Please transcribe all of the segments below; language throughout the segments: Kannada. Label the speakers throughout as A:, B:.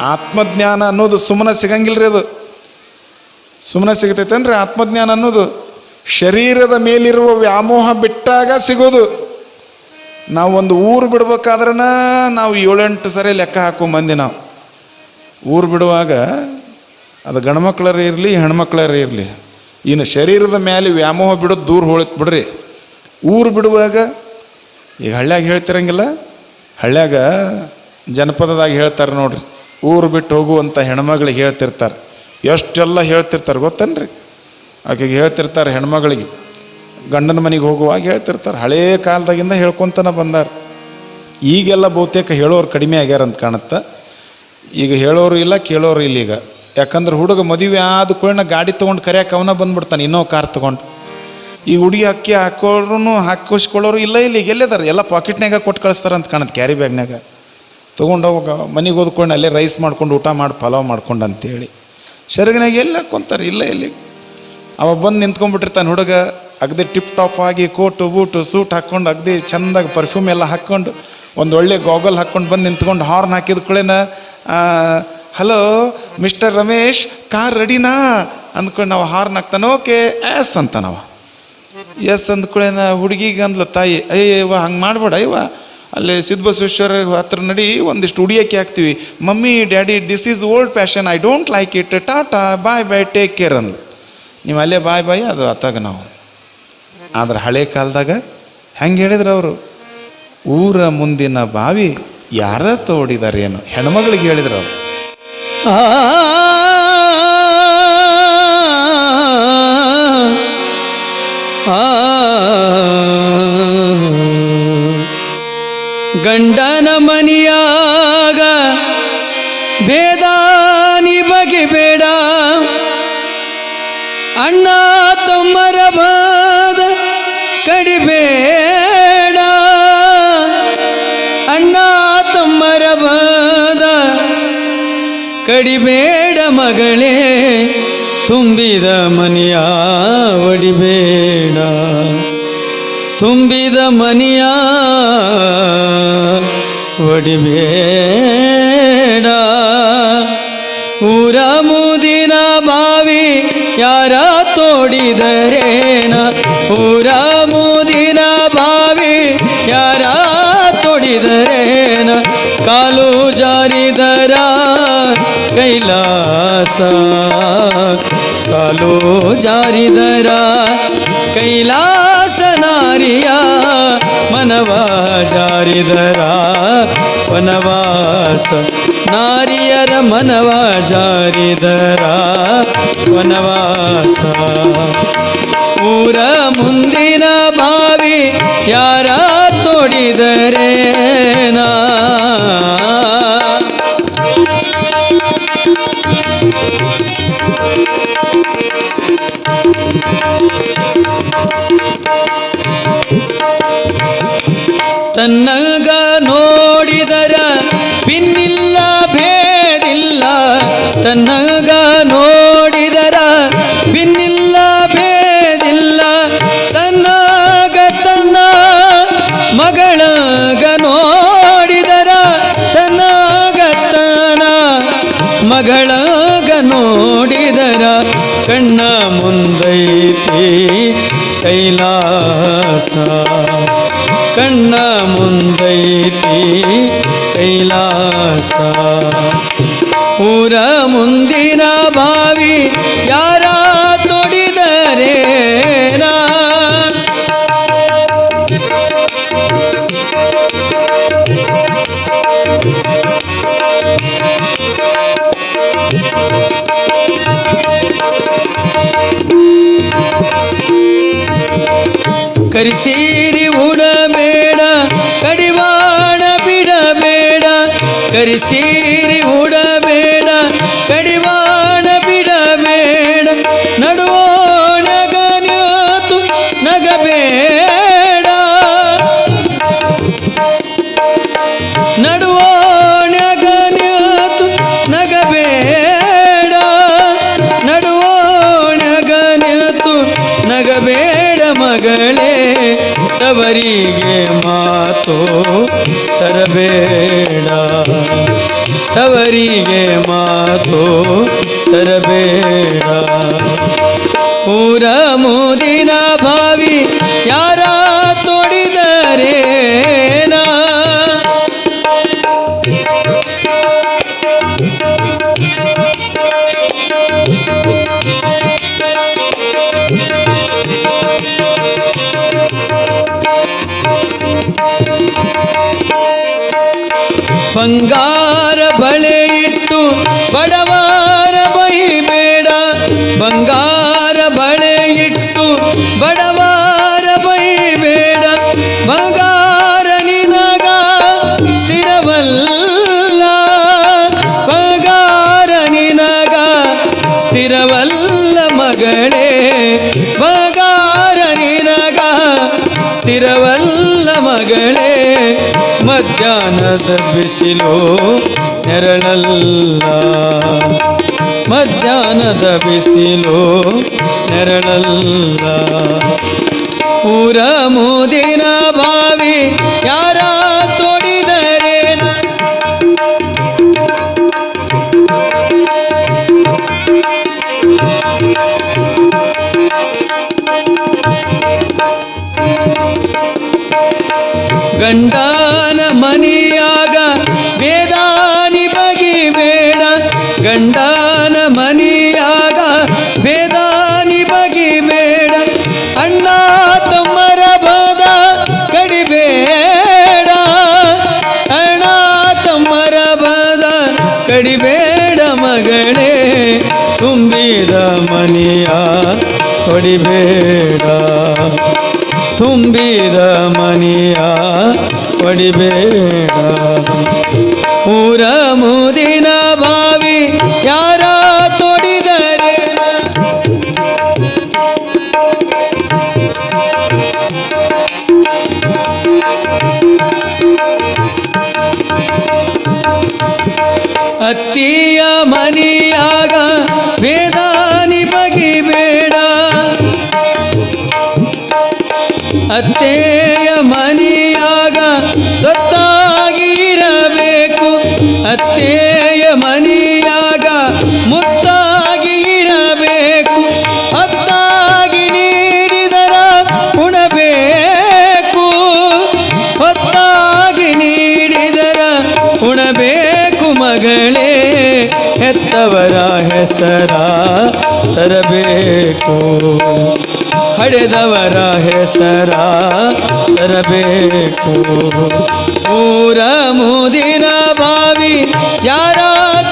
A: ಆತ್ಮಜ್ಞಾನ ಅನ್ನೋದು ಸುಮ್ಮನೆ ಸಿಗಂಗಿಲ್ಲ ರೀ ಅದು. ಸುಮ್ಮನೆ ಸಿಗ್ತೈತೇನ್ರಿ ಆತ್ಮಜ್ಞಾನ ಅನ್ನೋದು? ಶರೀರದ ಮೇಲಿರುವ ವ್ಯಾಮೋಹ ಬಿಟ್ಟಾಗ ಸಿಗೋದು. ನಾವು ಒಂದು ಊರು ಬಿಡ್ಬೇಕಾದ್ರನ ನಾವು ಏಳೆಂಟು ಸರಿ ಲೆಕ್ಕ ಹಾಕೋ ಮಂದಿ ನಾವು. ಊರು ಬಿಡುವಾಗ ಅದು ಗಂಡ್ಮಕ್ಳರೇ ಇರಲಿ ಹೆಣ್ಮಕ್ಳರೇ ಇರಲಿ. ಇನ್ನು ಶರೀರದ ಮೇಲೆ ವ್ಯಾಮೋಹ ಬಿಡೋದು ದೂರ ಹೋಳಿತ್ ಬಿಡ್ರಿ. ಊರು ಬಿಡುವಾಗ ಈಗ ಹಳ್ಳ್ಯಾಗ ಹೇಳ್ತಿರಂಗಿಲ್ಲ? ಹಳ್ಳ್ಯಾಗ ಜನಪದದಾಗ ಹೇಳ್ತಾರೆ ನೋಡ್ರಿ. ಊರು ಬಿಟ್ಟು ಹೋಗುವಂಥ ಹೆಣ್ಮಗಳಿಗೆ ಹೇಳ್ತಿರ್ತಾರೆ. ಎಷ್ಟೆಲ್ಲ ಹೇಳ್ತಿರ್ತಾರೆ ಗೊತ್ತೇನ್ರಿ? ಆಕೆಗೆ ಹೇಳ್ತಿರ್ತಾರೆ ಹೆಣ್ಮಗಳಿಗೆ. ಗಂಡನ ಮನೆಗೆ ಹೋಗುವಾಗ ಹೇಳ್ತಿರ್ತಾರೆ. ಹಳೇ ಕಾಲದಾಗಿಂದ ಹೇಳ್ಕೊತನ ಬಂದಾರ. ಈಗೆಲ್ಲ ಬಹುತೇಕ ಹೇಳೋರು ಕಡಿಮೆ ಆಗ್ಯಾರ ಅಂತ ಕಾಣುತ್ತೆ. ಈಗ ಹೇಳೋರು ಇಲ್ಲ, ಕೇಳೋರು ಇಲ್ಲ ಈಗ. ಯಾಕಂದ್ರೆ ಹುಡುಗ ಮದುವೆ ಆದ ಕೂಡ ಗಾಡಿ ತೊಗೊಂಡು ಕರೆಯಕ್ಕೆ ಅವನ ಬಂದ್ಬಿಡ್ತಾನೆ, ಇನ್ನೋ ಕಾರ್ ತೊಗೊಂಡು. ಈ ಹುಡುಗಿ ಅಕ್ಕಿ ಹಾಕೋರು ಹಾಕಿಸ್ಕೊಳ್ಳೋರು ಇಲ್ಲ ಇಲ್ಲ, ಈಗ ಎಲ್ಲಿದಾರೆ? ಎಲ್ಲ ಪಾಕೆಟ್ನಾಗ ಕೊಟ್ಟು ಕಳಿಸ್ತಾರಂತ ಕಾಣುತ್ತೆ ಕ್ಯಾರಿ ಬ್ಯಾಗ್ನಾಗ ತೊಗೊಂಡು ಹೋಗ, ಮನೆಗೆ ಓದ್ಕೊಂಡು ಅಲ್ಲೇ ರೈಸ್ ಮಾಡ್ಕೊಂಡು ಊಟ ಮಾಡಿ, ಪಲಾವ್ ಮಾಡ್ಕೊಂಡು ಅಂತೇಳಿ. ಶರಗಿನಾಗ ಎಲ್ಲ ಕೊಂತಾರೆ, ಇಲ್ಲ ಇಲ್ಲಿ. ಅವ ಬಂದು ನಿಂತ್ಕೊಂಡ್ಬಿಟ್ಟಿರ್ತಾನೆ ಹುಡುಗ, ಅಗದಿ ಟಿಪ್ ಟಾಪ್ ಆಗಿ ಕೋಟು ಬೂಟು ಸೂಟ್ ಹಾಕ್ಕೊಂಡು ಅಗದಿ ಚಂದಾಗಿ ಪರ್ಫ್ಯೂಮ್ ಎಲ್ಲ ಹಾಕ್ಕೊಂಡು, ಒಂದು ಒಳ್ಳೆ ಗಾಗಲ್ ಹಾಕ್ಕೊಂಡು ಬಂದು ನಿಂತ್ಕೊಂಡು ಹಾರ್ನ್ ಹಾಕಿದ ಕೂಡೇನ ಹಲೋ ಮಿಸ್ಟರ್ ರಮೇಶ್ ಕಾರ್ ರೆಡಿನಾ ಅಂದ್ಕೊಂಡು ನಾವು ಹಾರ್ನ್ ಹಾಕ್ತಾನೆ ಓಕೆ ಎಸ್ ಅಂತ ನಾವು ಎಸ್ ಅಂದ್ಕೊಳ್ಳೇನ ಹುಡುಗಿಗೆ ಅಂದ್ಲ, ತಾಯಿ ಅಯ್ಯ ಇವ ಹಂಗೆ ಮಾಡ್ಬೇಡ ಇವ ಅಲ್ಲಿ ಸಿದ್ಧಬಸವೇಶ್ವರ ಹತ್ರ ನಡಿ, ಒಂದಿಷ್ಟು ಉಡಿಯಕ್ಕೆ ಹಾಕ್ತೀವಿ. Mummy, daddy this is old fashion I don't like it tata, bye bye take care ಅಂದ ನೀವು ಅಲ್ಲೇ ಬಾಯ್ ಬಾಯ್, ಅದು ಅತ್ತಾಗ ನಾವು. ಆದ್ರೆ ಹಳೆ ಕಾಲದಾಗ ಹೆಂಗೆ ಹೇಳಿದ್ರು ಅವರು? ಊರ ಮುಂದಿನ ಬಾವಿ ಯಾರ ತೋಡಿದಾರೆ ಏನು ಹೆಣ್ಮಗಳಿಗೆ ಹೇಳಿದ್ರು ಅವರು.
B: ಗಂಡನ ಮನಿಯಾಗ ನಿಭಗೆ ಬೇಡ. ಅಣ್ಣ ತಮ್ಮರ ಬಾದ ಕಡಿಬೇಡ ಅಣ್ಣ ತಮ್ಮರ ಬಾದ ಕಡಿಬೇಡ ಮಗಳೇ, ತುಂಬಿದ ಮನೆಯ ಒಡಿಬೇಡ ತುಂಬಿದ ಮನೆಯ ಒಡಿಬೇಡ ಊರ ಮುದಿನ ಬಾವಿ ಯಾರ ತೋಡಿದರೇನ ಊರ ಮುದಿನ ಬಾವಿ ಯಾರ ತೋಡಿದರೇನ ಕಾಲು ಜಾರಿದರ ಕೈಲಾಸ ಕಾಲು ಜಾರಿದರ ಕೈಲಾಸ ನಾರಿಯ ಮನವ ಜಾರಿದರ ವನವಾಸ. ನಾರಿಯರ ಮನವಾ ಜಾರಿದರ ವನವಾಸ. ಊರ ಮುಂದಿನ ಬಾವಿ ಯಾರ ತೋಡಿದರೇನಾ ತನ್ನಗ ನೋಡಿದರ ಪಿನ್ನಿಲ್ಲ ಭೇದಿಲ್ಲ. ತನ್ನಗ ನೋಡಿದರ ಪಿನ್ನಿಲ್ಲ ಭೇದಿಲ್ಲ. ತನ್ನಗ ತನ್ನ ಮಗಳಗ ನೋಡಿದರ, ತನ್ನಗ ತನ್ನ ಮಗಳಗ ನೋಡಿದರ ಕಣ್ಣ ಮುಂದೈತಿ ಕೈಲಾಸ. ಕಣ್ಣ ಊರ ಮುಂದಿನ ಬಾವಿ ಯಾರ ತೊಡಿದರೆ ಕರಿಸೀರಿ ಉಡಬೇಡ ಕಡಿವಾಣ ಬಿಡಬೇಡ ಕರಿಸೀರಿ ಉಡಬೇಡ ಕಡಿವಾಣ ಬಿಡಬೇಡ ನಡುವೋಣಗನ್ಯತು ನಗಬೇಡ ನಡುವೋಣಗನ್ಯತು ನಗಬೇಡ ನಡುವೋಣಗನ್ಯತು ನಗಬೇಡ ಮಗಳೇ ತವರಿಗೆ ಮಾತು ತರಬೇಡ. ತವರಿಗೆ ಮಾತು ತರಬೇಡ. ಊರ ಮುದಿನ ಭಾವಿ ಯಾರ ತೊಡಿದರೇನಾ ಬಂಗಾರ ಇಟ್ಟು ಬಡವರ ಬೈಬೇಡ, ಬಂಗಾರ ನಿನಗ ಸ್ಥಿರವಲ್ಲ. ಬಂಗಾರ ನಿನಗ ಸ್ಥಿರವಲ್ಲ ಮಗಳೇ, ಬಂಗಾರ ನಿನಗ ಸ್ಥಿರವಲ್ಲ ಮಗಳೇ. ಮಧ್ಯಾಹ್ನದ ಬಿಸಿಲು ನೆರಳಲ್ಲ. ಮಧ್ಯಾಹ್ನದ ಬಿಸಿಲು ನೆರಳಲ್ಲ. ಊರ ಮುದಿನ ಬಾವಿ ಯಾರ ತೊಡಿದರೆ? ಗಂಡನ ಮನಿಯಾಗ ಮನಿಯ ಹೊಡಿಬೇಡ ತುಂಬಿದ ಮನಿಯ ಒಡಿಬೇಡ ಊರ ಮುದಿನ ಅತ್ತಿಯ ಮನಿಯಾಗ ವೇದಾನಿ ಬಗಿಬೇಡ ಅತ್ತೆಯ ಮನಿಯಾಗ ದತ್ತಾಗಿರಬೇಕು ಅತ್ತೆಯ ಮನಿಯಾಗ ಮುತ್ತಾಗಿ ಹೆತ್ತವರ ಹೆಸರ ತರಬೇಕು ಹಡೆದವರ ಹೆಸರ ತರಬೇಕು ಊರ ಮುದಿನ ಬಾವಿ ಯಾರ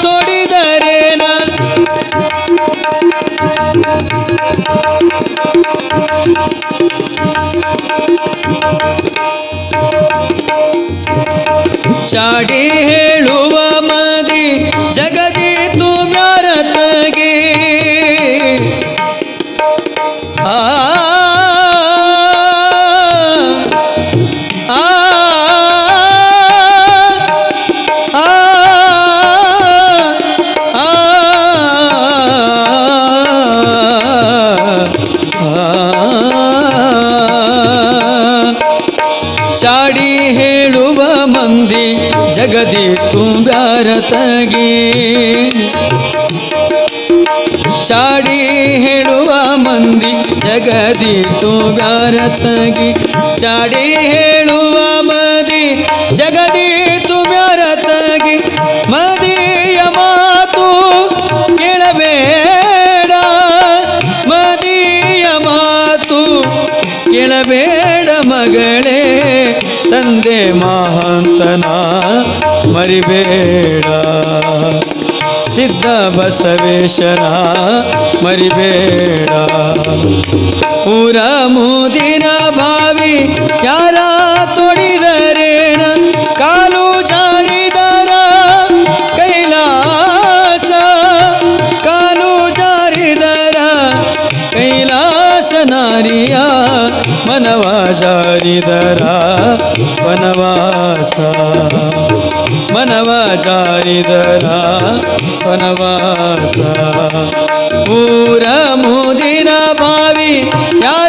B: ತೊಡಿದರೇನ ಚಾಡಿ ಹೇಳುವ ಮದಿ ತುಂಬ್ಯಾರತಗಿ ಚಾಡಿ ಹೇಳುವ ಮಂದಿ ಜಗದಿ ತುಗಾರತಗಿ ಚಾಡಿ ಹೇಳುವ ಮದಿ ಜಗದಿ ತುಗಾರತಗಿ ಮದಿಯ ಮಾತು ಕೇಳಬೇಡ, ಮದಿಯ ಮಾತು ಕೇಳಬೇಡ ಮಗಳೇ, ತಂದೆ ಮಹಾಂತನ ಮರಿಬೇಡ. ಸಿದ್ಧ ಬಸವೇಶ್ವರ, ಮರಿಬೇಡ. ಊರ ಮುದಿನ ಬಾವಿ ಯಾರ ತೊಡಿದರೇನ? ಕಾಲು ಜಾರಿದರ ಕೈಲಾಸ, ಕಾಲು ಜಾರಿದರ ಕೈಲಾಸ ನಾರಿಯ ಮನವ ಜಾರಿದರ ವನವಾಸ ಮನವ ಜಾರಿದರ ವನವಾಸ ಊರ ಮುದಿನ ಬಾವಿ ಯಾರ